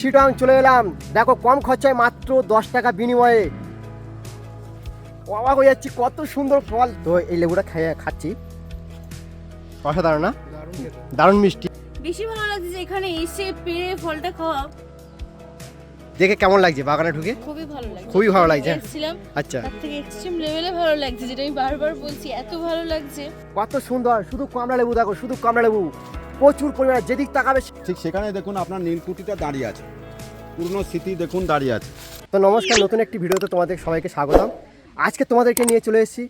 চিটাং চলে এলাম। দেখো কম খরচায় মাত্র দশ টাকা বিনিময়ে। অবাক হয়ে যাচ্ছি কত সুন্দর ফল। তো এই লেবুটা খেয়ে খাচ্ছি। অসাধারণ না? দারুণ মিষ্টি। বেশি ভালো লাগছে যে এখানে এসে পেরে ফলটা খাওয়া। দেখে কেমন লাগছে বাগানে ঢুকে? খুবই ভালো লাগছে। খুবই ভালো লাগছে এসেছিলাম। আচ্ছা। তার থেকে এক্সট্রিম লেভেলে ভালো লাগছে যেটা আমি বারবার বলছি এত ভালো লাগছে। কত সুন্দর শুধু কমলা লেবু দেখো শুধু কমলা লেবু। প্রচুর পরিমাণে যেদিক তাকাবে ঠিক সেখানে দেখুন আপনার নীলকুঠিটা দাঁড়িয়ে আছে। পুরনো স্মৃতি দেখুন দাঁড়িয়ে আছে। তো নমস্কার নতুন একটি ভিডিওতে তোমাদের সবাইকে স্বাগতম। আজকে তোমাদেরকে নিয়ে চলে এসেছি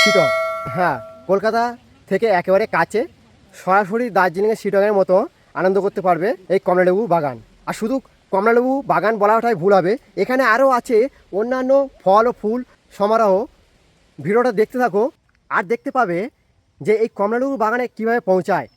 শিটং। হ্যাঁ কলকাতা থেকে একেবারে কাছে সরাসরি দার্জিলিংয়ের শিটংয়ের মতো আনন্দ করতে পারবে এই কমলালেবু বাগান। আর শুধু কমলালেবু বাগান বলা বলাটাই ভুল হবে। এখানে আরও আছে অন্যান্য ফল ও ফুল সমারোহ। ভিডিওটা দেখতে থাকো আর দেখতে পাবে যে এই কমলালেবু বাগানে কীভাবে পৌঁছায়।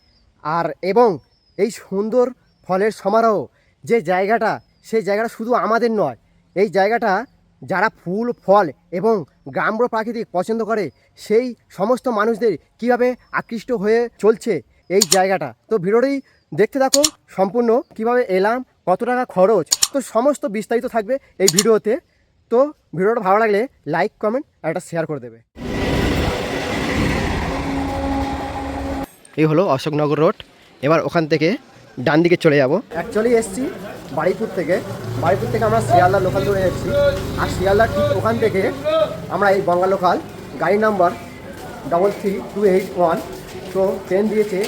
আর এবং এই সুন্দর ফলের সমারোহ, যে জায়গাটা, সেই জায়গাটা শুধু আমাদের নয়, এই জায়গাটা যারা ফুল, ফল এবং গ্রাম্য প্রাকৃতিক পছন্দ করে, সেই সমস্ত মানুষদের কীভাবে আকৃষ্ট হয়ে চলছে এই জায়গাটা। তো ভিডিওটি দেখতে থাকো, সম্পূর্ণ কীভাবে এলাম কত টাকা খরচ? তো সমস্ত বিস্তারিত থাকবে এই ভিডিওতে। তো ভিডিওটা ভালো লাগলে লাইক কমেন্ট আর একটা শেয়ার করে দেবে। এই হলো অশোকনগর রোড এবার ওখান থেকে ডান দিকে চলে যাব। অ্যাকচুয়ালি এসছি বাড়িপুর থেকে। বাড়িপুর থেকে আমরা শিয়ালদা লোকাল ধরে এসেছি আর শিয়ালদার ঠিক ওখান থেকে আমরা এই গঙ্গা লোকাল গাড়ি number double three two eight one তো ট্রেন দিয়েছে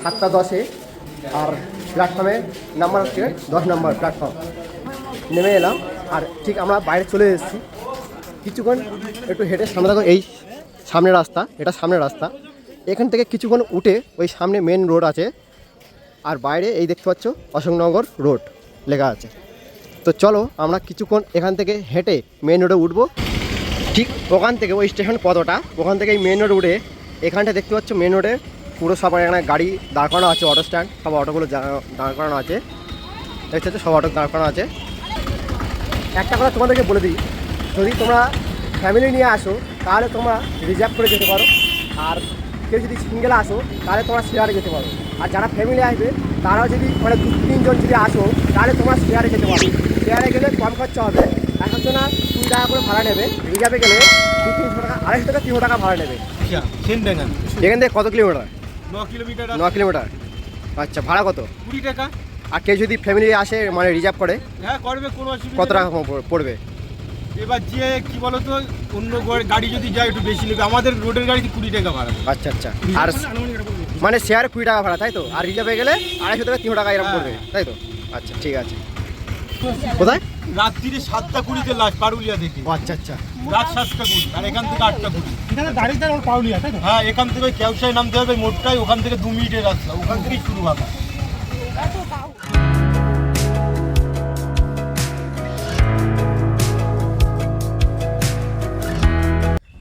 সাতটা দশে। আর প্ল্যাটফর্মের নাম্বার হচ্ছে দশ নম্বর প্ল্যাটফর্ম। নেমে এলাম আর ঠিক আমরা বাইরে চলে এসেছি। কিছুক্ষণ একটু হেঁটে সামনে দেখো এই সামনের রাস্তা, এটা সামনের রাস্তা। এখান থেকে কিছুক্ষণ উঠে ওই সামনে মেন রোড আছে। আর বাইরে এই দেখতে পাচ্ছ অশোকনগর রোড লেখা আছে। তো চলো আমরা কিছুক্ষণ এখান থেকে হেঁটে মেন রোডে উঠবো। ঠিক ওখান থেকে ওই স্টেশন পদটা ওখান থেকে এই মেন রোড উঠে এখানটা দেখতে পাচ্ছ মেন রোডে পুরো সব এখানে গাড়ি দাঁড় করানো আছে অটো স্ট্যান্ড সব অটোগুলো দাঁড় করানো আছে। দেখতে পাচ্ছ সব অটো দাঁড় করানো আছে। একটা কথা তোমাদেরকে বলে দিই যদি তোমরা ফ্যামিলি নিয়ে আসো তাহলে তোমরা রিজার্ভ করে যেতে পারো। আর কেউ যদি সিঙ্গেল আসো তাহলে তোমরা শেয়ারে যেতে পারো। আর যারা ফ্যামিলি আসবে তারাও যদি মানে দু তিনজন যদি আসো তাহলে তোমরা শেয়ারে যেতে পারো। শেয়ারে গেলে কম খরচা হবে। এক একজনা কুড়ি টাকা করে ভাড়া নেবে। রিজার্ভে গেলে দু তিনশো টাকা আড়াইশো টাকা তিনশো টাকা ভাড়া নেবে। আচ্ছা এখান থেকে কত কিলোমিটার কিলোমিটার ন কিলোমিটার। আচ্ছা ভাড়া কত? কুড়ি টাকা। আর কেউ যদি ফ্যামিলি আসে মানে রিজার্ভ করে হ্যাঁ করবে কোনো অসুবিধা কত টাকা পড়- পড়বে? এবার যে কি বলতো অন্য গাড়ি যদি যায় একটু বেশি নেবে। আমাদের রোডের গাড়িতে কুড়ি টাকা ভাড়া। আচ্ছা আচ্ছা। আর মানে শেয়ার কুড়ি টাকা ভাড়া তাই তো? আর রিজার্ভে গেলে আড়াইশো টাকা তিনশো টাকা এরকম পড়বে তাই তো? আচ্ছা ঠিক আছে। কোথায়? রাত্রিরে সাতটা কুড়িতে লাশ পারুলিয়া থেকে। আচ্ছা আচ্ছা। রাত সাতটা কুড়ি আর এখান থেকে আটটা কুড়ি। এখানে দাঁড়িয়ে পাউলিয়া তাই তো? হ্যাঁ এখান থেকে ওই কেউসায় নামতে হবে মোটটাই ওখান থেকে দু মিনিটের রাস্তা ওখান থেকেই শুরু হবে।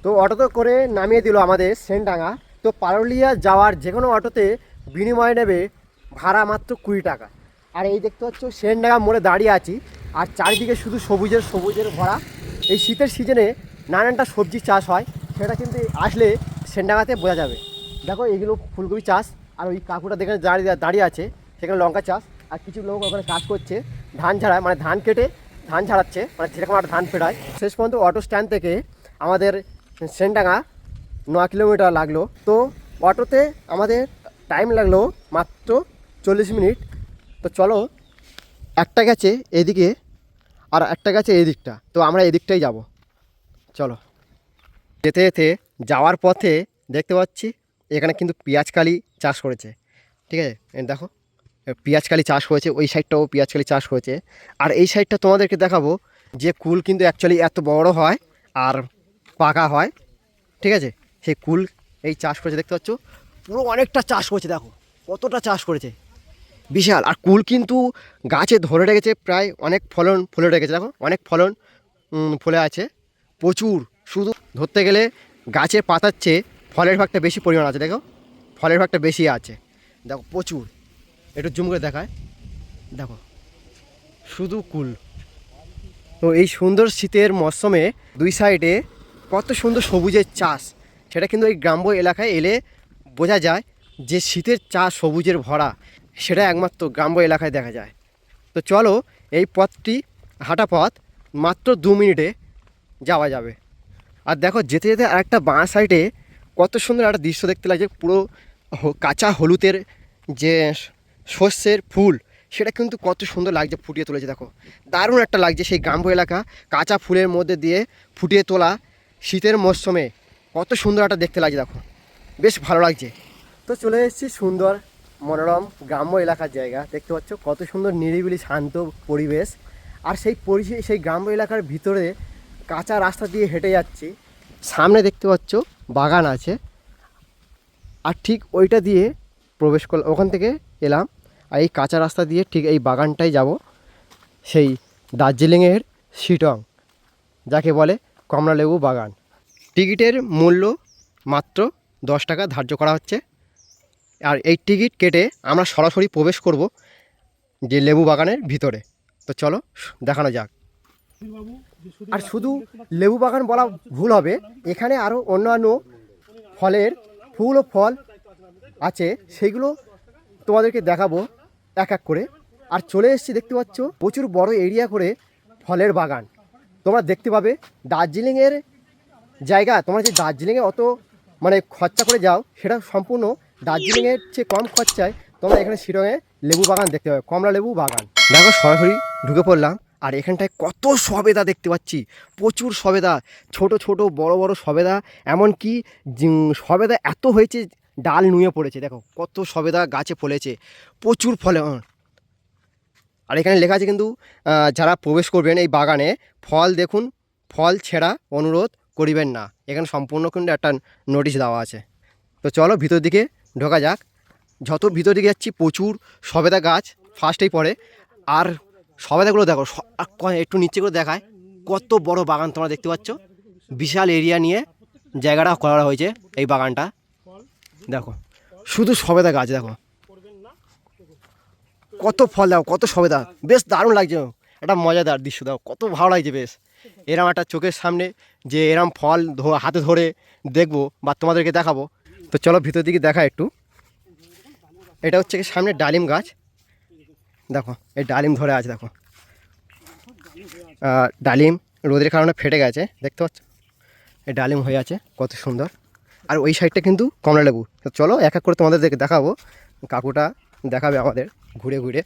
তো অটোতে করে নামিয়ে দিল আমাদের সেনডাঙ্গা। তো পারুলিয়া যাওয়ার যে কোনো অটোতে বিনিময় নেবে ভাড়া মাত্র কুড়ি টাকা। আর এই দেখতে পাচ্ছ সেনডাঙ্গা মোড়ে দাঁড়িয়ে আছি। আর চারিদিকে শুধু সবুজের সবুজের ভরা। এই শীতের সিজনে নানানটা সবজি চাষ হয়, সেটা কিন্তু আসলে সেনডাঙ্গাতে বোঝা যাবে। দেখো এগুলো ফুলকপি চাষ, আর ওই কাকুটা দেখে দাঁড়িয়ে দাঁড়িয়ে আছে, সেখানে লঙ্কা চাষ, আর কিছু লোক ওখানে কাজ করছে। ধান ঝাড়ায় মানে ধান কেটে ধান ঝাড়াচ্ছে মানে যেরকম একটা ধান ফেরায় শেষ পর্যন্ত অটো স্ট্যান্ড থেকে আমাদের সেনডাঙ্গা ন কিলোমিটার লাগল। তো অটোতে আমাদের টাইম লাগল মাত্র চল্লিশ মিনিট। তো চলো, একটা গেছে, এদিকে আর একটা গেছে এদিকটা তো আমরা এদিকটাই যাব। চলো। যেতে যেতে যাওয়ার পথে দেখতে পাচ্ছি, এখানে কিন্তু পেঁয়াজকালি চাষ করেছে। ঠিক আছে? দেখো পেঁয়াজকালি চাষ হয়েছে, ওই সাইডটাও পেঁয়াজকালি চাষ হয়েছে। আর এই সাইডটা তোমাদেরকে দেখাবো, যে কুল কিন্তু অ্যাকচুয়ালি এত বড় হয় আর পাকা হয়। ঠিক আছে? সেই কুল এই চাষ করেছে, দেখতে পাচ্ছ? পুরো অনেকটা চাষ করেছে, দেখো। কতটা চাষ করেছে? বিশাল। আর কুল কিন্তু গাছে ধরে রেখেছে, প্রায় অনেক ফলন ফলে রেখেছে। দেখো, অনেক ফলন ফলে আছে। প্রচুর। শুধু ধরতে গেলে গাছের পাতার চেয়ে ফলের ভাগটা বেশি পরিমাণ আছে, দেখো। ফলের ভাগটা বেশি আছে। দেখো, প্রচুর। একটু জুম করে দেখায়। দেখো, শুধু কুল। তো এই সুন্দর শীতের মরশুমে দুই সাইডে কত সুন্দর সবুজের চাষ। সেটা কিন্তু এই গ্রাম্য এলাকায় এলে বোঝা যায় যে শীতের চাষ সবুজের ভরা। সেটা একমাত্র গ্রাম্য এলাকায় দেখা যায়। তো চলো, এই পথটি, হাঁটা পথ মাত্র দু মিনিটে যাওয়া যাবে। আর দেখো, যেতে যেতে আরেকটা বাঁ সাইডে কত সুন্দর একটা দৃশ্য দেখতে লাগছে। পুরো কাঁচা হলুদের যে শস্যের ফুল, সেটা কিন্তু কত সুন্দর লাগছে ফুটিয়ে তুলেছে, দেখো। দারুণ একটা লাগছে সেই গ্রাম্য এলাকা। কাঁচা ফুলের মধ্যে দিয়ে ফুটিয়ে তোলা শীতের মরশুমে। কত সুন্দর একটা দেখতে লাগছে, দেখো। বেশ ভালো লাগছে। তো চলে এসেছি সুন্দর মনোরম গ্রাম্য এলাকার জায়গা। দেখতে পাচ্ছ কত সুন্দর নিরিবিলি, শান্ত পরিবেশ। আর সেই পরিবেশ সেই গ্রাম্য এলাকার ভিতরে কাঁচা রাস্তা দিয়ে হেঁটে যাচ্ছি। সামনে দেখতে পাচ্ছ বাগান আছে। আর ঠিক ওইটা দিয়ে প্রবেশ করলাম ওখান থেকে এলাম। আর এই কাঁচা রাস্তা দিয়ে ঠিক এই বাগানটাই যাব। সেই দার্জিলিংয়ের শিটং, যাকে বলে কমলালেবু বাগান। টিকিটের মূল্য মাত্র দশ টাকা ধার্য করা হচ্ছে। আর এই টিকিট কেটে আমরা সরাসরি প্রবেশ করব যে লেবু বাগানের ভিতরে। তো চলো, দেখানো যাক। আর শুধু লেবু বাগান বলা ভুল হবে, এখানে আরও অন্যান্য ফলের ফুল ও ফল আছে, সেগুলো তোমাদেরকে দেখাবো এক এক করে। আর চলে এসেছি, দেখতে পাচ্ছ, প্রচুর বড় এরিয়া করে ফলের বাগান। তোমরা দেখতে পাবে, দার্জিলিংয়ের জায়গা, তোমরা যে দার্জিলিংয়ে অত মানে খরচা করে যাও, সেটা সম্পূর্ণ দার্জিলিংয়ের চেয়ে কম খরচায় তোমরা এখানে শিলংয়ে লেবু বাগান দেখতে পাবে, কমলা লেবু বাগান। দেখো সরাসরি ঢুকে পড়লাম, আর এখানটায় কত সবেদা দেখতে পাচ্ছি, প্রচুর সবেদা, ছোট ছোট, বড় বড় সবেদা, এমনকি সবেদা এত হয়েছে ডাল নুয়ে পড়েছে, দেখো কত সবেদা গাছে ফলেছে, প্রচুর ফলে আর এখানে লেখা আছে কিন্তু যারা প্রবেশ করবেন এই বাগানে, ফল দেখুন, ফল ছেঁড়া অনুরোধ করিবেন না। এখানে সম্পূর্ণ কিন্তু একটা নোটিশ দেওয়া আছে। তো চলো ভিতর দিকে ঢোকা যাক। যত ভিতর দিকে যাচ্ছি, প্রচুর সবেদা গাছ ফার্স্টেই পড়ে। আর সবেদাগুলো দেখো একটু নিচে করে দেখায়, কত বড় বাগান তোমরা দেখতে পাচ্ছ। বিশাল এরিয়া নিয়ে জায়গাটা করা হয়েছে এই বাগানটা। দেখো, শুধু সবেদা গাছ দেখো। কত ফল দাও কত সবেদা। বেশ দারুণ লাগছে। একটা মজাদার দৃশ্য দাও কত ভালো লাগছে বেশ। এরম একটা চোখের সামনে যে এরম ফল হাতে ধরে দেখব বা তোমাদেরকে দেখাবো তো চলো ভিতর দিকে দেখা একটু। এটা হচ্ছে সামনে ডালিম গাছ। দেখো, এই ডালিম ধরে আছে, দেখো। ডালিম রোদের কারণে ফেটে গেছে, দেখতে পাচ্ছ? এই ডালিম হয়ে আছে, কত সুন্দর। আর ওই সাইডটা কিন্তু কমলা লেবু। তো চলো এক এক করে তোমাদের দেখে দেখাবো। কাকুটা দেখাবে আমাদের ঘুরে ঘুরে।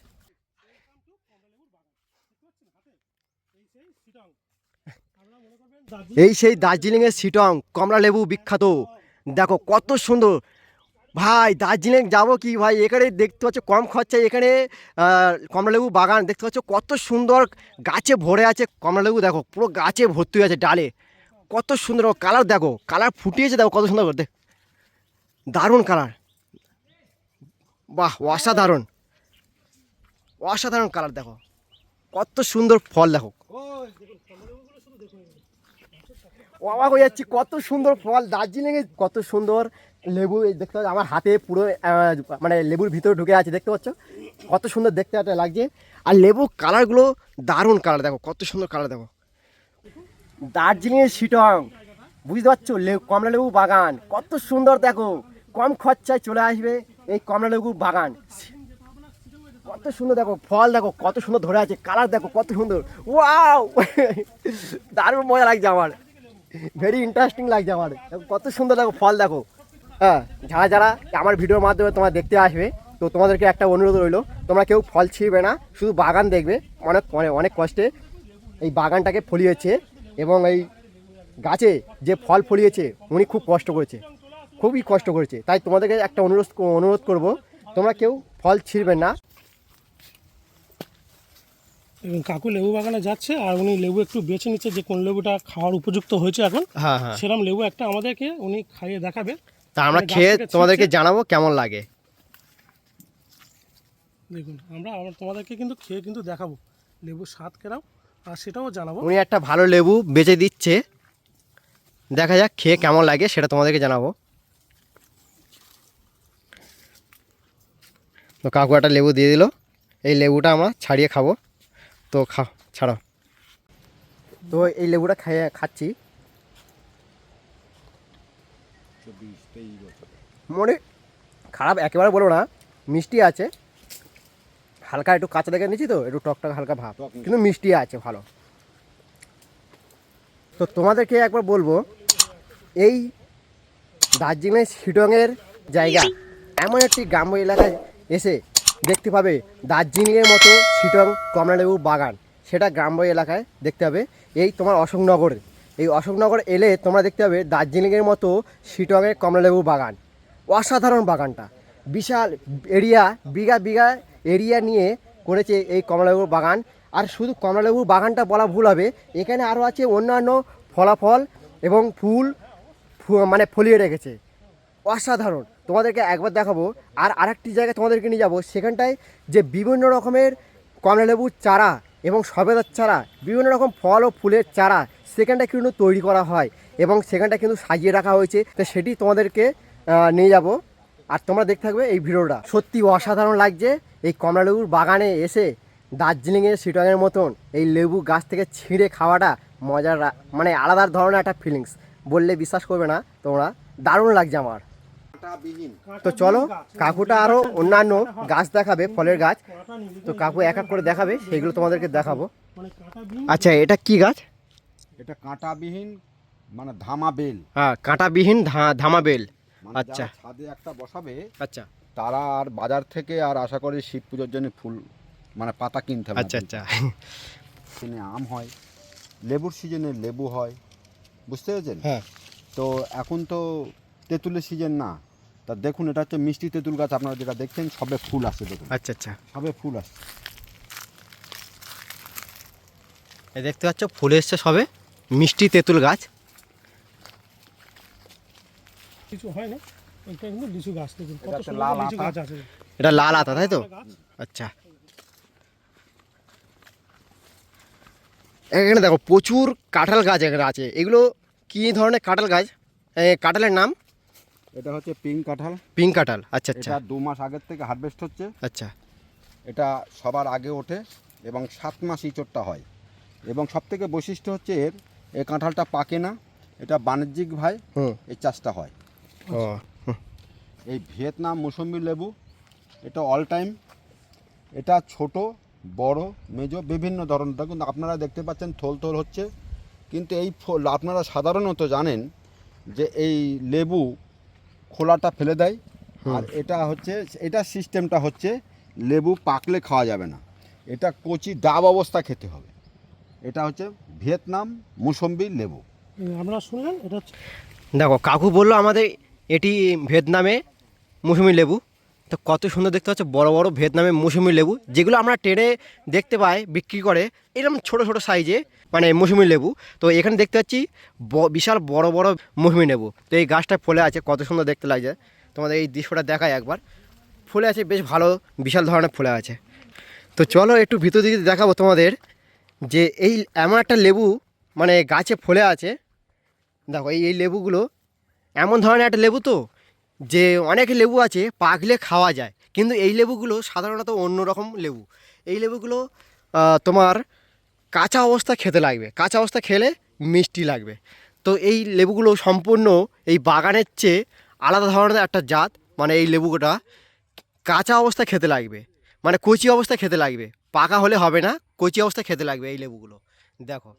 এই সেই দার্জিলিংয়ের সিটং, কমলা লেবু বিখ্যাত। দেখো কত সুন্দর। ভাই, দার্জিলিং যাব কি ভাই? এখানে দেখতে পাচ্ছ কম খরচায় এখানে কমলালেবু বাগান। দেখতে পাচ্ছ কত সুন্দর গাছে ভরে আছে কমলালেবু। দেখো, পুরো গাছে ভর্তি হয়ে আছে ডালে। কত সুন্দর কালার দেখো, কালার ফুটিয়েছে দেখো কত সুন্দর দেখ, দারুণ কালার। বাহ, অসাধারণ। অসাধারণ কালার দেখো। কত সুন্দর ফল দেখো। অবাক হয়ে যাচ্ছি, কত সুন্দর ফল দার্জিলিংয়ে কত সুন্দর লেবু দেখতে পাচ্ছ, আমার হাতে পুরো মানে লেবুর ভিতরে ঢুকে আছে, দেখতে পাচ্ছ? কত সুন্দর দেখতে একটা লাগছে। আর লেবু কালারগুলো দারুণ কালার দেখো, কত সুন্দর কালার দেখো। দার্জিলিংয়ের শিটং, বুঝতে পারছ? কমলা লেবু বাগান, কত সুন্দর, দেখো। কম খরচায় চলে আসবে এই কমলা লেবু বাগান। কত সুন্দর, দেখো, ফল, দেখো, কত সুন্দর ধরে আছে কালার দেখো, কত সুন্দর। ওয়াও দারুণ মজা লাগছে আমার। ভেরি ইন্টারেস্টিং লাগছে আমার। কত সুন্দর দেখো ফল দেখো। হ্যাঁ যারা যারা আমার ভিডিওর মাধ্যমে তোমরা দেখতে আসবে, তো তোমাদেরকে একটা অনুরোধ রইল, তোমরা কেউ ফল ছিঁড়বে না, শুধু বাগান দেখবে, অনেক অনেক অনেক কষ্টে এই বাগানটাকে ফলিয়েছে এবং এই গাছে যে ফল ফলিয়েছে, উনি খুব কষ্ট করেছে, খুবই কষ্ট করেছে। তাই তোমাদেরকে একটা অনুরোধ অনুরোধ করব, তোমরা কেউ ফল ছিঁড়বে না। এবং কাকু লেবু বাগানে যাচ্ছে আর উনি লেবু একটু বেছে নিচ্ছে যে কোন লেবুটা খাওয়ার উপযুক্ত হয়েছে এখন। হ্যাঁ হ্যাঁ। সেরকম লেবু একটা আমাদেরকে উনি খাইয়ে দেখাবে। তা আমরা খেয়ে তোমাদেরকে জানাব কেমন লাগে। দেখুন আমরা আবার তোমাদেরকে কিন্তু খেয়ে কিন্তু দেখাবো লেবুর স্বাদ কেরাও আর সেটাও জানাব। উনি একটা ভালো লেবু বেচে দিচ্ছে। দেখা যাক খেয়ে কেমন লাগে সেটা তোমাদেরকে জানাব। তো কাকু একটা লেবু দিয়ে দিল। এই লেবুটা আমরা ছাড়িয়ে খাব। তো খা ছাড়াও। তো এই লেবুটা খাইয়ে খাচ্ছি। মনে খারাপ একেবারে বলব না মিষ্টি আছে। হালকা একটু কাঁচা দেখে নিচ্ছি তো একটু টকটক হালকা ভাব। কিন্তু মিষ্টি আছে ভালো। তো তোমাদেরকে একবার বলব এই দার্জিলিং শিটংয়ের জায়গা এমন একটি গ্রাম্য এলাকায় এসে দেখতে পাবে দার্জিলিংয়ের মতো শিটং, কমলালেবু বাগান। সেটা গ্রাম্য এলাকায় দেখতে হবে এই তোমার অশোকনগরে। এই অশোকনগর এলে তোমরা দেখতে পাবে দার্জিলিংয়ের মতো শিটংয়ের কমলালেবু বাগান। অসাধারণ বাগানটা। বিশাল এরিয়া, বিঘা বিঘা এরিয়া নিয়ে করেছে এই কমলালেবুর বাগান। আর শুধু কমলালেবুর বাগানটা বলা ভুল হবে, এখানে আরও আছে অন্যান্য ফলাফল এবং ফুল মানে ফলিয়ে রেখেছে। অসাধারণ। তোমাদেরকে একবার দেখাবো। আর আরেকটি জায়গায় তোমাদেরকে নিয়ে যাব। সেখানটায় যে বিভিন্ন রকমের কমলালেবুর চারা এবং সবেদার চারা, বিভিন্ন রকম ফল ও ফুলের চারা সেখানটা কিন্তু তৈরি করা হয় এবং সেখানটা কিন্তু সাজিয়ে রাখা হয়েছে। তো সেটি তোমাদেরকে নিয়ে যাব। আর তোমরা দেখতে থাকবে এই ভিডিওটা। সত্যি অসাধারণ লাগছে এই কমলালেবুর বাগানে এসে দার্জিলিংয়ের শিটংয়ের মতন এই লেবু গাছ থেকে ছিঁড়ে খাওয়াটা মজার মানে আলাদা ধরনের একটা ফিলিংস বললে বিশ্বাস করবে না তোমরা। দারুণ লাগছে আমার। তো চলো কাকুটা আরও অন্যান্য গাছ দেখাবে ফলের গাছ। তো কাকু এক এক করে দেখাবে সেগুলো তোমাদেরকে দেখাবো। আচ্ছা এটা কি গাছ? এটা কাঁটাবিহীন মানে ধামা বেল হ্যাঁ কাঁটাবিহীন ধামা বেল মানে আচ্ছা। ছাদে একটা বসাবে আচ্ছা। তারা আর বাজার থেকে আর আশা করি শিব পুজোর জন্য ফুল মানে পাতা কিনতে হবে। আচ্ছা আচ্ছা। সিজনে আম হয় লেবুর সিজনে লেবু হয় বুঝতে পেরেছেন? হ্যাঁ। তো এখন তো তেঁতুলের সিজন না। তা দেখুন এটা হচ্ছে মিষ্টি তেঁতুল গাছ আপনারা যেটা দেখছেন সবে ফুল আসছে দেখুন। আচ্ছা আচ্ছা। সবে ফুল আসছে। এই দেখতে পাচ্ছ ফুল এসছে সবে। মিষ্টি তেঁতুল গাছ। কিছু হয় না এটা কিন্তু লিচু গাছ দেখুন। কত লাল। গাছ আছে। এটা লাল আতা তাই তো? আচ্ছা। এখানে দেখো প্রচুর কাঁঠাল গাছ এখানে আছে। এগুলো কী ধরনের কাঁঠাল গাছ? কাঁঠালের নাম? এটা হচ্ছে পিঙ্ক কাঁঠাল। পিঙ্ক কাঁঠাল আচ্ছা আচ্ছা। এটা দু মাস আগের থেকে হারভেস্ট হচ্ছে। আচ্ছা। এটা সবার আগে ওঠে এবং সাত মাস ইঁচড়টা হয়। এবং সবথেকে বৈশিষ্ট্য হচ্ছে এর এই কাঁঠালটা পাকে না এটা বাণিজ্যিক ভাই এই চাষটা হয়। এই ভিয়েতনাম মৌসুমি লেবু এটা অল টাইম এটা ছোট বড় মেজো বিভিন্ন ধরনের। দেখুন আপনারা দেখতে পাচ্ছেন থোল থোল হচ্ছে। কিন্তু এই আপনারা সাধারণত জানেন যে এই লেবু খোলাটা ফেলে দেয়। আর এটা হচ্ছে এটা সিস্টেমটা হচ্ছে লেবু পাকলে খাওয়া যাবে না। এটা কচি ডাব অবস্থা খেতে হবে। এটা হচ্ছে ভিয়েতনাম মুসম্বি লেবু। আপনারা শুনলেন? এটা হচ্ছে দেখো কাকু বলল আমাদের এটি ভিয়েতনামে মৌসুমি লেবু। তো কত সুন্দর দেখতে হচ্ছে বড় বড় ভিয়েতনামে মৌসুমি লেবু, যেগুলো আমরা ট্রেনে দেখতে পাই, বিক্রি করে, এরকম ছোট ছোট সাইজে মানে মৌসুমি লেবু। তো এখানে দেখতে পাচ্ছি বিশাল বড় বড় মৌসুমি লেবু। তো এই গাছটা ফলে আছে, কত সুন্দর দেখতে লাগছে। তোমাদের এই দৃশ্যটা দেখায় একবার। ফুলে আছে, বেশ ভালো, বিশাল ধরনের ফুলে আছে। তো চলো একটু ভিতর দিকে দেখাবো তোমাদের, যে এই এমন একটা লেবু মানে গাছে ফলে আছে। দেখো, এই এই লেবুগুলো, এমন ধরনের একটা লেবু তো যে অনেক লেবু আছে, পাকলে খাওয়া যায়। কিন্তু এই লেবুগুলো সাধারণত অন্য রকম লেবু। এই লেবুগুলো তোমার কাঁচা অবস্থা খেতে লাগবে। কাঁচা অবস্থা খেলে মিষ্টি লাগবে। তো এই লেবুগুলো সম্পূর্ণ এই বাগানের চেয়ে আলাদা ধরনের একটা জাত। মানে এই লেবুটা কাঁচা অবস্থা খেতে লাগবে। মানে কচি অবস্থা খেতে লাগবে। পাকা হলে হবে না, কচি অবস্থা খেতে লাগবে এই লেবুগুলো। দেখো।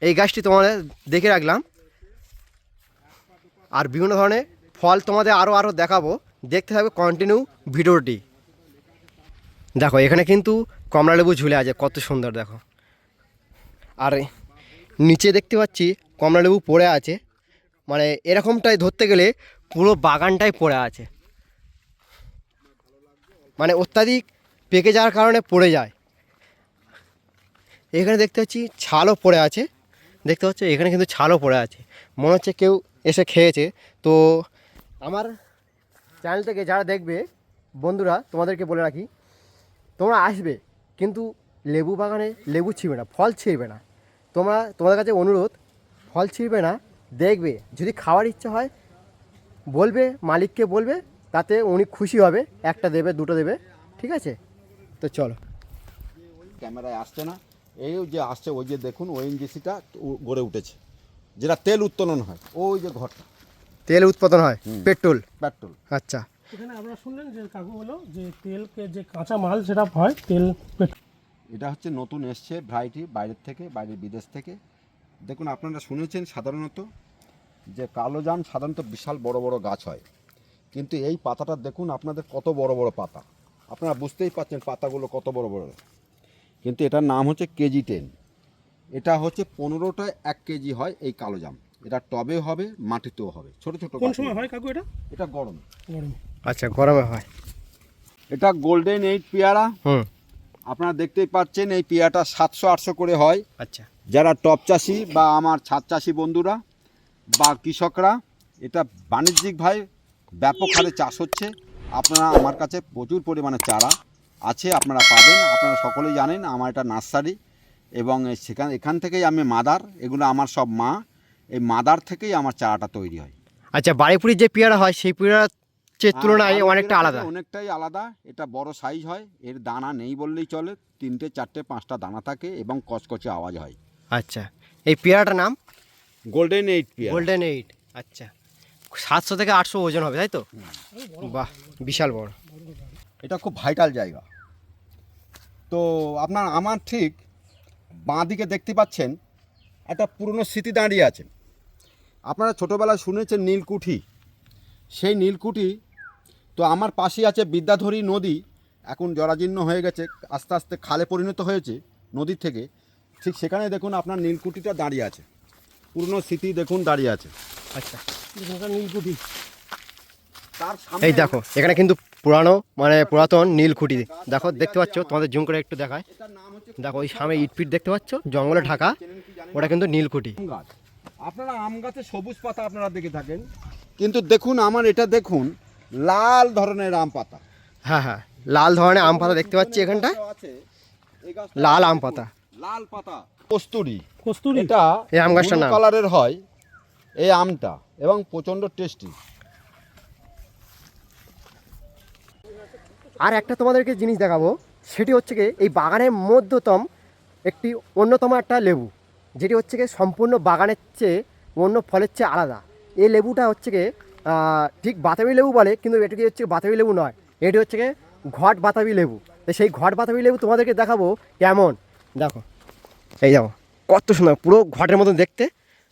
এই গাছটি তোমাদের দেখে রাখলাম। আর বিভিন্ন ধরনের ফল তোমাদের আরও আরও দেখাবো। দেখতে থাকবে কন্টিনিউ ভিডিওটি। দেখো, এখানে কিন্তু কমলা লেবু ঝুলে আছে, কত সুন্দর, দেখো। আর নিচে দেখতে পাচ্ছি কমলা লেবু পড়ে আছে। মানে এরকমটাই ধরতে গেলে পুরো বাগানটাই পড়ে আছে। মানে অত্যাধিক পেকে যাওয়ার কারণে পড়ে যায়। এখানে দেখতে পাচ্ছি ছালও পড়ে আছে। দেখতে পাচ্ছ, এখানে কিন্তু ছালও পড়ে আছে। মনে হচ্ছে কেউ এসে খেয়েছে। তো আমার চ্যানেল থেকে যারা দেখবে, বন্ধুরা, তোমাদেরকে বলে রাখি, তোমরা আসবে, কিন্তু লেবু বাগানে লেবু ছিঁড়বে না, ফল ছিঁড়বে না। তোমরা, তোমাদের কাছে অনুরোধ, ফল ছিঁড়বে না, দেখবে, যদি খাওয়ার ইচ্ছা হয়, বলবে, মালিককে বলবে, তাতে উনি খুশি হবে, একটা দেবে, দুটো দেবে, ঠিক আছে? তো চলো। ক্যামেরায় আসছে না, এই যে আসছে, ওই যে দেখুন ওএনজিসিটা গড়ে উঠেছে। যেটা তেল উত্তোলন হয়। ওই যে ঘরটা। তেল উৎপাদন হয়? পেট্রোল? পেট্রোল। আচ্ছা। এখানে আপনারা শুনলেন যে কাকু হলো যে তেলকে যে কাঁচা মাল যেটা হয় তেল এটা হচ্ছে নতুন এসছে ভ্যারাইটি বাইরের থেকে বাইরের বিদেশ থেকে। দেখুন আপনারা শুনেছেন সাধারণত যে কালো জাম সাধারণত বিশাল বড় বড় গাছ হয়। কিন্তু এই পাতাটা দেখুন আপনাদের কত বড় বড় পাতা। আপনারা বুঝতেই পারছেন পাতাগুলো কত বড় বড়। কিন্তু এটার নাম হচ্ছে কেজি টেন। এটা হচ্ছে পনেরোটায় এক কেজি হয় এই কালো জাম। এটা টবে হবে মাটিতেও হবে। ছোট ছোট কোন সময় হয় কাকু এটা? এটা গরম। গরমে। আচ্ছা গরমে হয়। এটা গোল্ডেন এইট পেয়ারা। হুম। আপনারা দেখতেই পাচ্ছেন এই পেয়ারাটা সাতশো আটশো করে হয়। আচ্ছা। যারা টপ চাষি বা আমার ছাদ চাষি বন্ধুরা বা কৃষকরা এটা বাণিজ্যিকভাবে ব্যাপক হারে চাষ হচ্ছে। আপনারা আমার কাছে প্রচুর পরিমাণে চারা আছে আপনারা পাবেন। আপনারা সকলেই জানেন আমার এটা নার্সারি। এবং সেখান এখান থেকেই আমি মাদার এগুলো আমার সব মা এই মাদার থেকেই আমার চারাটা তৈরি হয়। আচ্ছা বাড়িপুরির যে পেয়ারা হয় সেই পেয়ারার চেয়ে তুলনায় অনেকটা আলাদা। অনেকটাই আলাদা এটা বড় সাইজ হয় এর দানা নেই বললেই চলে তিনটে চারটে পাঁচটা দানা থাকে এবং কচকচে আওয়াজ হয়। আচ্ছা এই পেয়ারাটার নাম? Golden eight pear. Golden eight আচ্ছা। সাতশো থেকে আটশো ওজন হবে তাই তো? বাহ বিশাল বড়। এটা খুব ভাইটাল জায়গা। তো আপনার আমার ঠিক বাঁ দিকে দেখতে পাচ্ছেন একটা পুরনো স্মৃতি দাঁড়িয়ে আছে। আপনারা ছোটোবেলায় শুনেছেন নীলকুঠি। সেই নীলকুঠি তো আমার পাশে আছে বিদ্যাধরী নদী। এখন জরাজীর্ণ হয়ে গেছে আস্তে আস্তে খালে পরিণত হয়েছে নদীর থেকে। ঠিক সেখানে দেখুন আপনার নীলকুঠিটা দাঁড়িয়ে আছে। পুরনো স্মৃতি দেখুন দাঁড়িয়ে আছে। আচ্ছা নীলকুঠি। তার সামনে এই দেখো এখানে কিন্তু পুরানো মানে পুরাতন নীলকুঠি দেখো দেখতে পাচ্ছ তোমাদের জুম করে একটু দেখায়। এটার নাম হচ্ছে দেখো ওই সামনে ইটপিট দেখতে পাচ্ছ জঙ্গলে ঢাকা ওটা কিন্তু আম গাছ। আপনারা আম গাছে সবুজ পাতা আপনারা দেখে থাকেন। কিন্তু দেখুন আমার এটা দেখুন লাল ধরনের আম পাতা। হ্যাঁ হ্যাঁ লাল ধরনের আম পাতা দেখতে পাচ্ছি এখানটা গাছটা লাল আম পাতা। লাল পাতা। কস্তুরি। কস্তুরি? এটা এই আম গাছটার নাম? কালারের হয় এই আমটা এবং প্রচণ্ড টেস্টি। আর একটা তোমাদেরকে জিনিস দেখাবো সেটি হচ্ছে কি এই বাগানের মধ্যতম একটি অন্যতম একটা লেবু যেটি হচ্ছে কি সম্পূর্ণ বাগানের চেয়ে অন্য ফলের চেয়ে আলাদা। এই লেবুটা হচ্ছে আহ, ঠিক বাতাবি লেবু বলে কিন্তু এটি হচ্ছে বাতাবি লেবু নয় এটি হচ্ছে কি ঘট বাতাবি লেবু। তো সেই ঘট বাতাবি লেবু তোমাদেরকে দেখাবো কেমন? দেখো এই দেখো কত সুন্দর পুরো ঘটের মতন দেখতে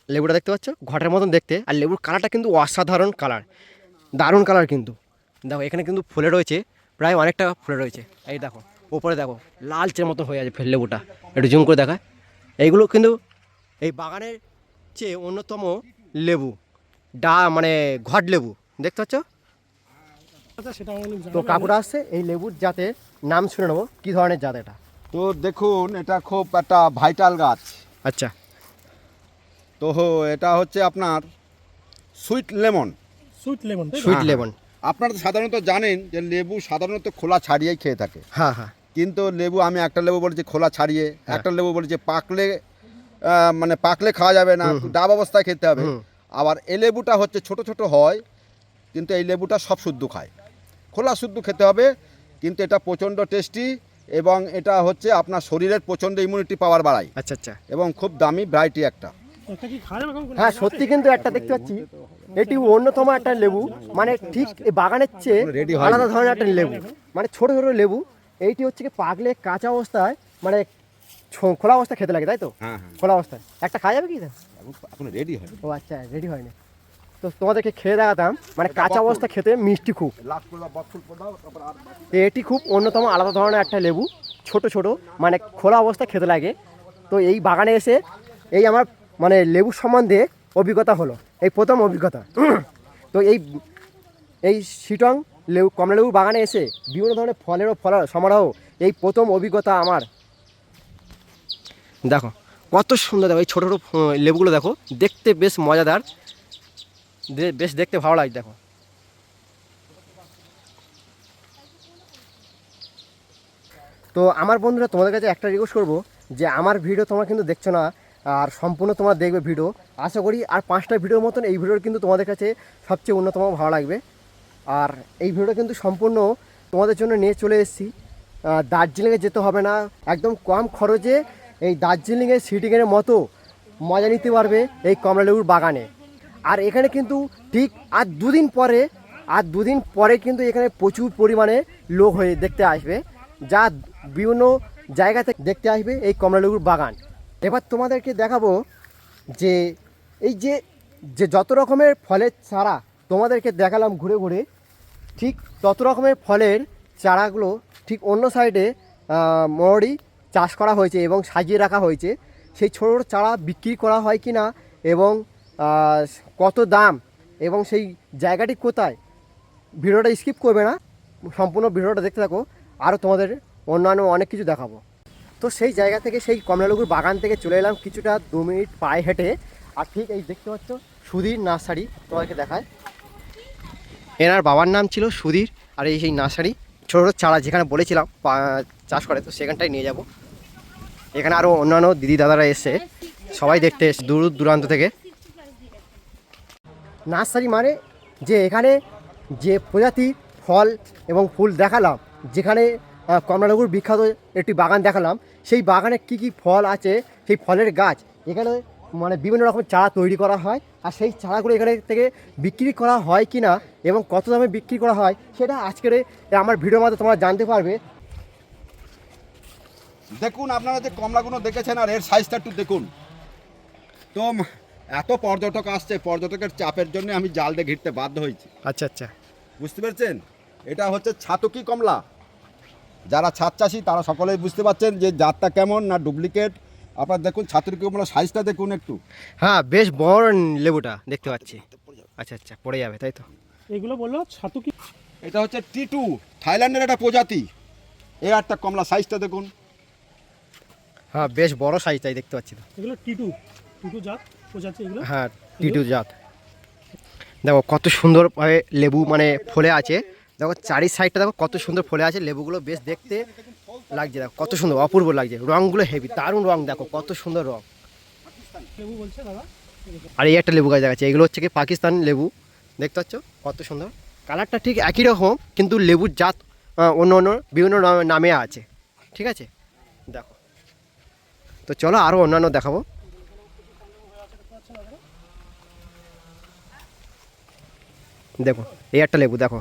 লেবুটা দেখতে পাচ্ছ? ঘটের মতন দেখতে আর লেবুর কালারটা কিন্তু অসাধারণ কালার দারুণ কালার কিন্তু। দেখো এখানে কিন্তু ফুলে রয়েছে প্রায় অনেকটা ফুলে রয়েছে। এই দেখো ওপরে দেখো লালচের মতো হয়ে আছে ফেল লেবুটা। একটু জুম করে দেখায়। এইগুলো কিন্তু এই বাগানের চেয়ে অন্যতম লেবু ডা মানে ঘট লেবু। দেখতে পাচ্ছ? আচ্ছা তো কাকুরা আসছে এই লেবুর জাতের নাম শুনে নেব। কী ধরনের জাত এটা? তো দেখুন এটা খুব একটা ভাইটাল গাছ। আচ্ছা। তো এটা হচ্ছে আপনার sweet lemon. Sweet lemon sweet lemon. আপনারা সাধারণত জানেন যে লেবু সাধারণত খোলা ছাড়িয়েই খেয়ে থাকে। হ্যাঁ হ্যাঁ। কিন্তু লেবু আমি একটা লেবু বলেছি খোলা ছাড়িয়ে হ্যাঁ। একটা লেবু বলেছি পাকলে মানে পাকলে খাওয়া যাবে না ডাব অবস্থায় খেতে হবে। আবার এই লেবুটা হচ্ছে ছোট ছোট হয় কিন্তু এই লেবুটা সব শুদ্ধ খায়। খোলা শুদ্ধ খেতে হবে কিন্তু এটা প্রচণ্ড টেস্টি এবং এটা হচ্ছে আপনার শরীরের প্রচণ্ড ইমিউনিটি পাওয়ার বাড়ায়। আচ্ছা আচ্ছা। এবং খুব দামি ভ্যারাইটি একটা। হ্যাঁ সত্যি কিন্তু একটা দেখতে পাচ্ছি। এটি অন্যতম একটা লেবু। মানে ঠিক এই বাগানের চেয়ে আলাদা ধরনের একটা লেবু। মানে ছোট ছোট লেবু। এইটি হচ্ছে কি পাকলে কাঁচা অবস্থায় মানে ছো- খোলা অবস্থায় খেতে লাগে তাই তো? হ্যাঁ হ্যাঁ। খোলা অবস্থায়। একটা খাওয়া যাবে কি? এখন রেডি হয় ও আচ্ছা রেডি হয়নি। তো তোমাদেরকে খেয়ে দেখাতাম। মানে কাঁচা অবস্থা খেতে মিষ্টি খুব। এটি খুব অন্যতম আলাদা ধরনের একটা লেবু। ছোট ছোট মানে খোলা অবস্থায় খেতে লাগে। তো এই বাগানে এসে এই আমার মানে লেবু সম্বন্ধে অভিজ্ঞতা হলো। এই প্রথম অভিজ্ঞতা। তো এই এই শিটং লেবু, কমলা লেবু বাগানে এসে বিভিন্ন ধরনের ফলেরও ফল, সমারোহ, এই প্রথম অভিজ্ঞতা আমার। দেখো, কত সুন্দর দেখো, এই ছোটো ছোটো লেবুগুলো দেখো, দেখতে বেশ মজাদার। বেশ দেখতে ভালো লাগে, দেখো। তো আমার বন্ধুরা, তোমাদের কাছে একটা রিকোয়েস্ট করব যে, আমার ভিডিও তোমরা কিন্তু দেখছ না আর সম্পূর্ণ তোমরা দেখবে ভিডিও। আশা করি আর পাঁচটা ভিডিওর মতন এই ভিডিও কিন্তু তোমাদের কাছে সবচেয়ে অন্যতম ভালো লাগবে। আর এই ভিডিওটা কিন্তু সম্পূর্ণ তোমাদের জন্য নিয়ে চলে এসেছি। দার্জিলিংয়ে যেতে হবে না। একদম কম খরচে এই দার্জিলিংয়ের সিটিংয়ের মতো মজা নিতে পারবে এই কমলালেবুর বাগানে। আর এখানে কিন্তু ঠিক আর দুদিন পরে, আর দুদিন পরে কিন্তু এখানে প্রচুর পরিমাণে লোক হয়ে দেখতে আসবে। যা বিভিন্ন জায়গা থেকে দেখতে আসবে এই কমলালেবুর বাগান। এবার তোমাদেরকে দেখাবো যে এই যে যে যত রকমের ফলের চারা তোমাদেরকে দেখালাম ঘুরে ঘুরে, ঠিক তত রকমের ফলের চারাগুলো ঠিক অন্য সাইডে মরড়ি চাষ করা হয়েছে এবং সাজিয়ে রাখা হয়েছে। সেই ছোটো ছোটো চারা বিক্রি করা হয় কি না এবং কত দাম এবং সেই জায়গাটি কোথায় ভিডিওটা স্কিপ করবে না। সম্পূর্ণ ভিডিওটা দেখতে থাকো। আরও তোমাদের অন্যান্য অনেক কিছু দেখাবো। তো সেই জায়গা থেকে সেই কমলালেবুর বাগান থেকে চলে এলাম কিছুটা দু মিনিট পায়ে হেঁটে। আর ঠিক এই দেখতে পাচ্ছ, সুধীর নার্সারি। তোমাদেরকে দেখায়। এনার বাবার নাম ছিল সুধীর, আর এই সেই নার্সারি, ছোটো ছোটো চারা যেখানে বলেছিলাম চাষ করে, তো সেখানটায় নিয়ে যাব। এখানে আরও অন্যান্য দিদি দাদারা এসে সবাই দেখতে এসে দূর দূরান্ত থেকে। নার্সারি মানে যে এখানে যে প্রজাতি ফল এবং ফুল দেখালাম, যেখানে কমলালেবুর বিখ্যাত একটি বাগান দেখালাম। সেই বাগানে কি কি ফল আছে সেই ফলের গাছ এখানে মানে বিভিন্ন রকম চারা তৈরি করা হয়। আর সেই চারাগুলো এখানে থেকে বিক্রি করা হয় কি না এবং কত দামে বিক্রি করা হয় সেটা আজকের আমার ভিডিওর মধ্যে তোমরা জানতে পারবে। দেখুন আপনারা যে কমলাগুলো দেখেছেন আর এর সাইজটা একটু দেখুন। তো এত পর্যটক আসছে পর্যটকের চাপের জন্য আমি জাল দিয়ে ঘিরতে বাধ্য হয়েছি। আচ্ছা আচ্ছা। বুঝতে পেরেছেন? এটা হচ্ছে ছাতকি কমলা। যারা ছাদ চাষি তারা সকলেই বুঝতে পারছেন যে জাতটা কেমন না ডুপ্লিকেট আপনার দেখুন ছাতকি কমলা সাইজটা দেখুন একটু। হ্যাঁ বেশ বড় লেবুটা দেখতে পাচ্ছি। আচ্ছা আচ্ছা পড়ে যাবে তাই তো? এগুলো বলল ছাতু কি? এটা হচ্ছে টি টু থাইল্যান্ডের একটা প্রজাতি। এই একটা কমলা সাইজটা দেখুন। হ্যাঁ বেশ বড় সাইজ তাই দেখতে পাচ্ছি তো। এগুলো টিটু টিটু জাত প্রজাতি এগুলো? হ্যাঁ টিটু জাত। দেখো কত সুন্দরভাবে লেবু মানে ফলে আছে। দেখো চারি সাইডটা দেখো কত সুন্দর ফলে আছে, লেবুগুলো বেশ দেখতে লাগছে, দেখো কত সুন্দর, অপূর্ব লাগছে, রঙগুলো হেভি দারুণ রং দেখো, কত সুন্দর রং। আর এই একটা লেবু গাছ দেখাচ্ছে, এগুলো হচ্ছে কি পাকিস্তান লেবু, দেখতে পাচ্ছ কত সুন্দর। কালারটা ঠিক একই রকম, কিন্তু লেবুর জাত অন্য অন্য বিভিন্ন নামে আছে, ঠিক আছে? দেখো, তো চলো আরও অন্যান্য দেখাবো। দেখো, এই একটা লেবু, দেখো।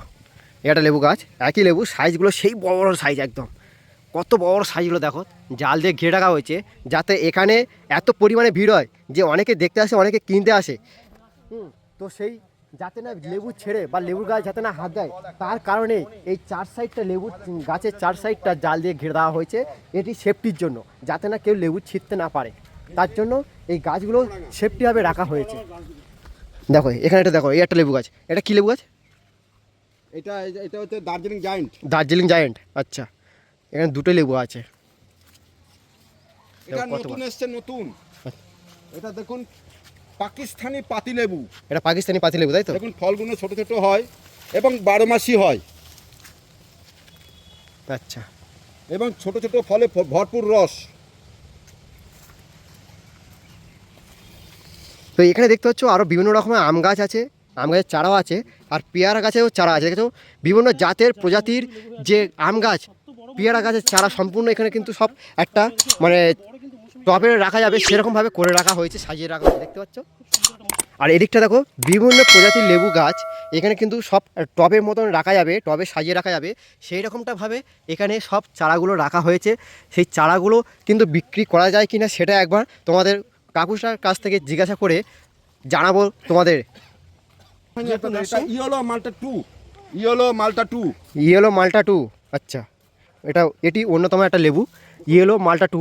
একটা লেবু গাছ, একই লেবু, সাইজগুলো সেই বড় বড় সাইজ একদম। কত বড় বড় সাইজগুলো দেখো, জাল দিয়ে ঘিরে রাখা হয়েছে, যাতে এখানে এত পরিমাণে ভিড় হয় যে অনেকে দেখতে আসে, অনেকে কিনতে আসে। হুম, তো সেই যাতে না লেবু ছেড়ে বা লেবুর গাছ যাতে না হাত দেয়, তার কারণে এই চার সাইডটা লেবু, গাছের চার সাইডটা জাল দিয়ে ঘিরে দেওয়া হয়েছে এটি সেফটির জন্য, যাতে না কেউ লেবু ছিঁড়তে না পারে। তার জন্য এই গাছগুলো সেফটিভাবে রাখা হয়েছে। দেখো, এখানে একটা দেখো, এই একটা লেবু গাছ, এটা কী লেবু গাছ? এটা এটা হচ্ছে দার্জিলিং জায়েন্ট। দার্জিলিং জায়েন্ট আচ্ছা। এখানে দুটো লেবু আছে। এটা নতুন এসছে নতুন। এটা দেখুন পাকিস্তানি পাতিলেবু এটা পাকিস্তানি পাতি লেবু তাই তো? দেখুন ফলগুলো ছোট ছোট হয় এবং বারো মাসি হয়। আচ্ছা। এবং ছোট ছোট ফলে ভরপুর রস। তো এখানে দেখতে পাচ্ছ আরও বিভিন্ন রকমের আম গাছ আছে। আম গাছের চারাও আছে আর পেয়ারা গাছেও চারা আছে। দেখেছ? বিভিন্ন জাতের প্রজাতির যে আম গাছ, পেয়ারা গাছের চারা সম্পূর্ণ এখানে কিন্তু সব একটা মানে টবে রাখা যাবে, সেরকমভাবে করে রাখা হয়েছে, সাজিয়ে রাখা হয়েছে, দেখতে পাচ্ছ? আর এদিকটা দেখো, বিভিন্ন প্রজাতির লেবু গাছ, এখানে কিন্তু সব টবের মতন রাখা যাবে, টবে সাজিয়ে রাখা যাবে। সেই রকমটাভাবে এখানে সব চারাগুলো রাখা হয়েছে। সেই চারাগুলো কিন্তু বিক্রি করা যায় কি না সেটা একবার তোমাদের কাকুসার কাছ থেকে জিজ্ঞাসা করে জানাব তোমাদের। Yellow malta two yellow malta two yellow malta two আচ্ছা। এটা এটি অন্যতম একটা লেবু। ইয়েলো মালটা টু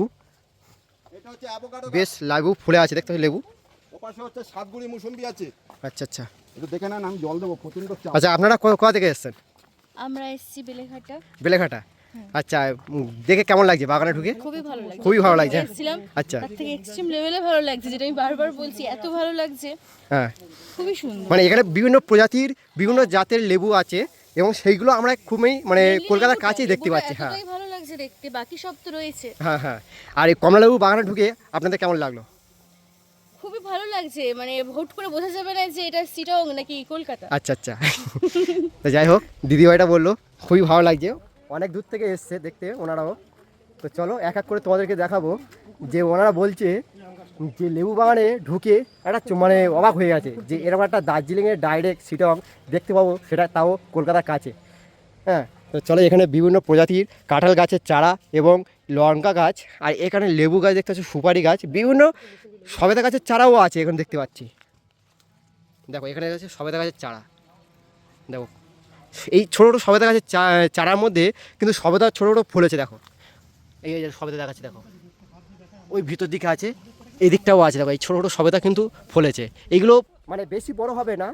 এটা হচ্ছে অ্যাভোকাডো বেশ লেবু ফুলে আছে দেখতে লেবু? ওপাশে হচ্ছে সাতগুড়ি মুসম্বি আছে। আচ্ছা আচ্ছা। একটু দেখে নেন আমি জল দেবো প্রচণ্ড আচ্ছা আপনারা কো- কোথা থেকে এসেছেন? আমরা এসেছি বেলেঘাটা। বেলেঘাটা। আচ্ছা দেখে কেমন লাগছে বাগানে ঢুকে? খুবই ভালো লাগছে। খুবই ভালো লাগছে। আচ্ছা। তার থেকে এক্সট্রিম লেভেলে ভালো লাগছে যেটা আমি বারবার বলছি এত ভালো লাগছে। হ্যাঁ। খুবই সুন্দর। মানে এখানে বিভিন্ন প্রজাতির বিভিন্ন জাতের লেবু আছে এবং সেইগুলো আমরা খুবই মানে কলকাতার কাছেই দেখতে পাচ্ছি হ্যাঁ। ভালো লাগছে দেখতে বাকি সব তো রয়েছে। হ্যাঁ হ্যাঁ। আর এই কমলা লেবু বাগানে ঢুকে আপনাদের কেমন লাগল? খুবই ভালো লাগছে মানে ভোট করে বোঝা যাবে না যে এটা সিটং নাকি কলকাতা। আচ্ছা আচ্ছা। তো যাই হোক দিদিভাইটা বলল খুবই ভালো লাগছে। অনেক দূর থেকে এসছে দেখতে ওনারাও। তো চলো এক এক করে তোমাদেরকে দেখাবো। যে ওনারা বলছে যে লেবু বাগানে ঢুকে একটা মানে অবাক হয়ে গেছে যে এরকম একটা দার্জিলিংয়ের ডাইরেক্ট সিটং দেখতে পাবো, সেটা তাও কলকাতার কাছে। হ্যাঁ তো চলো এখানে বিভিন্ন প্রজাতির কাঁঠাল গাছের চারা এবং লঙ্কা গাছ, আর এখানে লেবু গাছ দেখতে পাচ্ছি, সুপারি গাছ, বিভিন্ন সবেদা গাছের চারাও আছে এখানে দেখতে পাচ্ছি। দেখো, এখানে আছে সবেদা গাছের চারা। দেখো এই ছোটো ছোটো সবেদা গাছের চারার মধ্যে কিন্তু সবেদা ছোটো ছোটো ফলেছে, দেখো। এই সবেদা দেখাচ্ছে, দেখো। ওই ভিতর দিকে আছে এই দিকটাও আছে, দেখো, এই ছোটো ছোটো সবেদা কিন্তু ফলেছে। এগুলো মানে বেশি বড় হবে না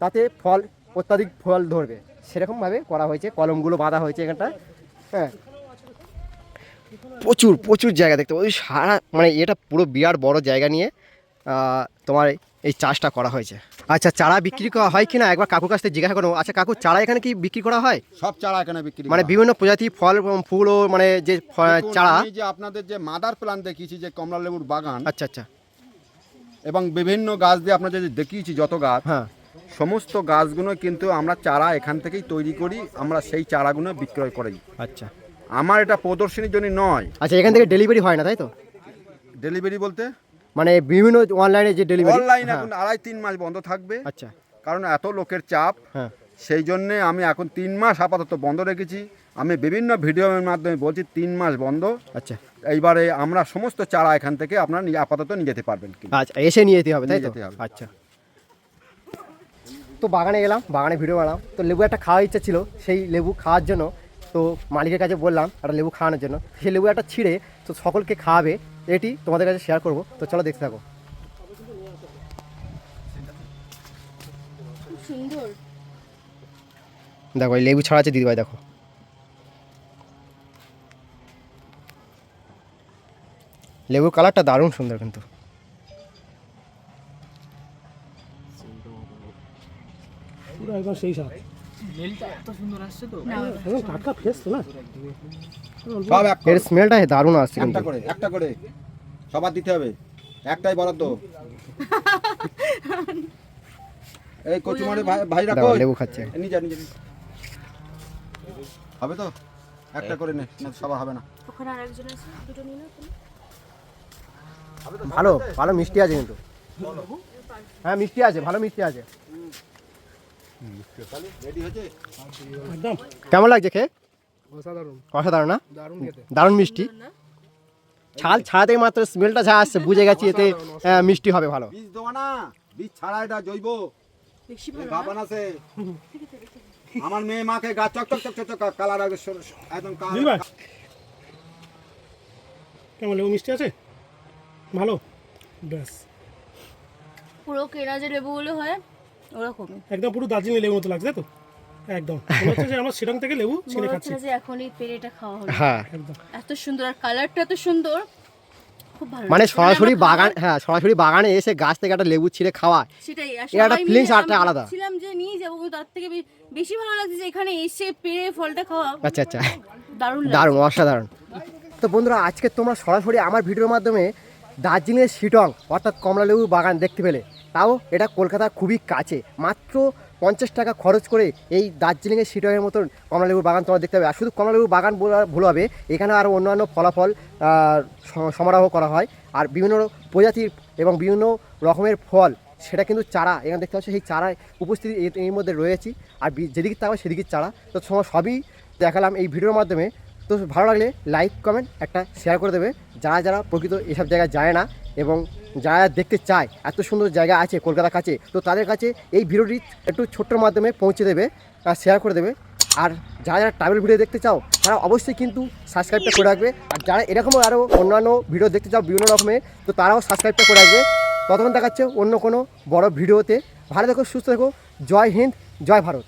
তাতে ফল, অত্যাধিক ফল ধরবে। সেরকমভাবে করা হয়েছে, কলমগুলো বাঁধা হয়েছে এখানটা হ্যাঁ। প্রচুর প্রচুর জায়গা দেখতে ওই সারা মানে এটা পুরো বিরাট বড় জায়গা নিয়ে তোমার এই চাষটা করা হয়েছে। আচ্ছা চারা বিক্রি করা হয় কি না একবার কাকুর কাছ থেকে জিজ্ঞাসা করব আচ্ছা কাকু চারা এখানে কি বিক্রি করা হয়? সব চারা এখানে বিক্রি মানে বিভিন্ন প্রজাতির ফল ফুল ও মানে যে চারা। যে আপনাদের যে মাদার প্ল্যান দেখিয়েছি যে কমলা লেবুর বাগান আচ্ছা আচ্ছা। এবং বিভিন্ন গাছ দিয়ে আপনাদের যে দেখিয়েছি যত গাছ হ্যাঁ। সমস্ত গাছগুলো কিন্তু আমরা চারা এখান থেকেই তৈরি করি আমরা সেই চারাগুলো বিক্রয় করি আচ্ছা। আমার এটা প্রদর্শনীর জন্য নয়। আচ্ছা এখান থেকে ডেলিভারি হয় না তাই তো? ডেলিভারি বলতে? মানে বিভিন্ন অনলাইনে যে ডেলিভারি অনলাইন এখন আড়াই তিন মাস বন্ধ থাকবে। আচ্ছা। কারণ এত লোকের চাপ। হ্যাঁ। সেই জন্যে আমি এখন তিন মাস আপাতত বন্ধ রেখেছি। আমি বিভিন্ন ভিডিওর মাধ্যমে বলছি তিন মাস বন্ধ। আচ্ছা। এইবারে আমরা সমস্ত চারা এখান থেকে আপনারা আপাতত নিয়ে যেতে পারবেন আচ্ছা এসে নিয়ে যেতে হবে তাই যেতে হবে। আচ্ছা। তো বাগানে গেলাম বাগানে ভিডিও বানালাম। তো লেবু একটা খাওয়ার ইচ্ছা ছিল সেই লেবু খাওয়ার জন্য। তো মালিকের কাছে বললাম একটা লেবু খাওয়ানোর জন্য। সেই লেবু একটা ছিঁড়ে তো সকলকে খাওয়াবে। এটি তোমাদের কাছে শেয়ার করব। তো চলো দেখতে থাকো। সুন্দর। দেখো এই লেবু ছাড়া আছে দিদিভাই দেখো। লেবুর কালারটা দারুণ সুন্দর কিন্তু। পুরো একদম সেই একদম টাটকা ফ্রেশ তো। না সব এর স্মেলটা দারুণ আসছে একটা করে একটা করে। সবার দিতে হবে। একটাই বরাদ্দ। এই কচুমারি ভাই ভাই রাখো। লেবু খাচ্ছে হবে তো? একটা করে নে সবার হবে না। ওখানে আরেকজন আছে দুটো নিয়ে নাও ভালো ভালো মিষ্টি আছে কিন্তু। হ্যাঁ মিষ্টি আছে ভালো মিষ্টি আছে। কেমন লাগছে খেয়ে? অসাধারণ। অসাধারণ না? দারুণ দারুণ মিষ্টি। ছাল ছাড়াতেই মাত্র স্মেলটা যা আসছে বুঝে গেছি এতে মিষ্টি হবে ভালো। বীজ দেওয়া না বীজ ছাড়া এটা জৈব। আছে। আমার মেয়ে মাকে গা চক চক চক চক চক কালার আগে একদম কালার কেমন লেবু মিষ্টি আছে? ভালো? ব্যাস। পুরো কেনা যে লেবুগুলো হয় ওরকমই একদম পুরো দার্জিলিং লেবুর মতো লাগছে তো? একদম। মনে হচ্ছে যে আমরা শিলং থেকে লেবু ছিঁড়ে খাচ্ছি। যে এখনই পেরেটা খাওয়া হলো। হ্যাঁ। একদম। এত সুন্দর আর কালারটা এত সুন্দর। মানে সরাসরি বাগান হ্যাঁ সরাসরি বাগানে এসে গাছ থেকে একটা লেবু ছিঁড়ে খাওয়া সেটাই একটা একটা আমরা আলাদা। ভাবছিলাম যে নিয়ে যাব তার থেকে বেশি ভালো লাগছে যে এখানে এসে পেরে ফলটা খাওয়া। আচ্ছা আচ্ছা। দারুণ। দারুণ অসাধারণ। তো বন্ধুরা আজকে তোমরা সরাসরি আমার ভিডিওর মাধ্যমে দার্জিলিংয়ের শিটং অর্থাৎ কমলা কমলালেবু বাগান দেখতে পেলে। তাও এটা কলকাতার খুবই কাছে। মাত্র পঞ্চাশ টাকা খরচ করে এই দার্জিলিংয়ের শিটংয়ের মতন কমলালেবুর বাগান তোমরা দেখতে পাবে। আর শুধু কমলালেবুর বাগান ভুল হবে, এখানে আরও অন্যান্য ফলাফল সমারোহ করা হয়। আর বিভিন্ন প্রজাতির এবং বিভিন্ন রকমের ফল, সেটা কিন্তু চারা। এখানে দেখতে পাচ্ছ সেই চারা উপস্থিতি এর- মধ্যে রয়েছি। আর যেদিকে তাকাবে সেদিকে চারা। তো সবই দেখালাম এই ভিডিওর মাধ্যমে। তো ভালো লাগলে লাইক কমেন্ট একটা শেয়ার করে দেবে। যারা যারা প্রকৃত এসব জায়গায় যায় না এবং যারা দেখতে চায় এত সুন্দর জায়গা আছে কলকাতার কাছে, তো তাদের কাছে এই ভিডিওটি একটু ছোট্টর মাধ্যমে পৌঁছে দেবে আর শেয়ার করে দেবে। আর যারা যারা ট্রাভেল ভিডিও দেখতে চাও, তারা অবশ্যই কিন্তু সাবস্ক্রাইবটা করে রাখবে। আর যারা এরকমও আরও অন্যান্য ভিডিও দেখতে চাও বিভিন্ন রকমের তো তারাও সাবস্ক্রাইবটা করে রাখবে। ততক্ষণ দেখাচ্ছে অন্য কোনো বড় ভিডিওতে। ভালো থেকো, সুস্থ থেকো। জয় হিন্দ, জয় ভারত।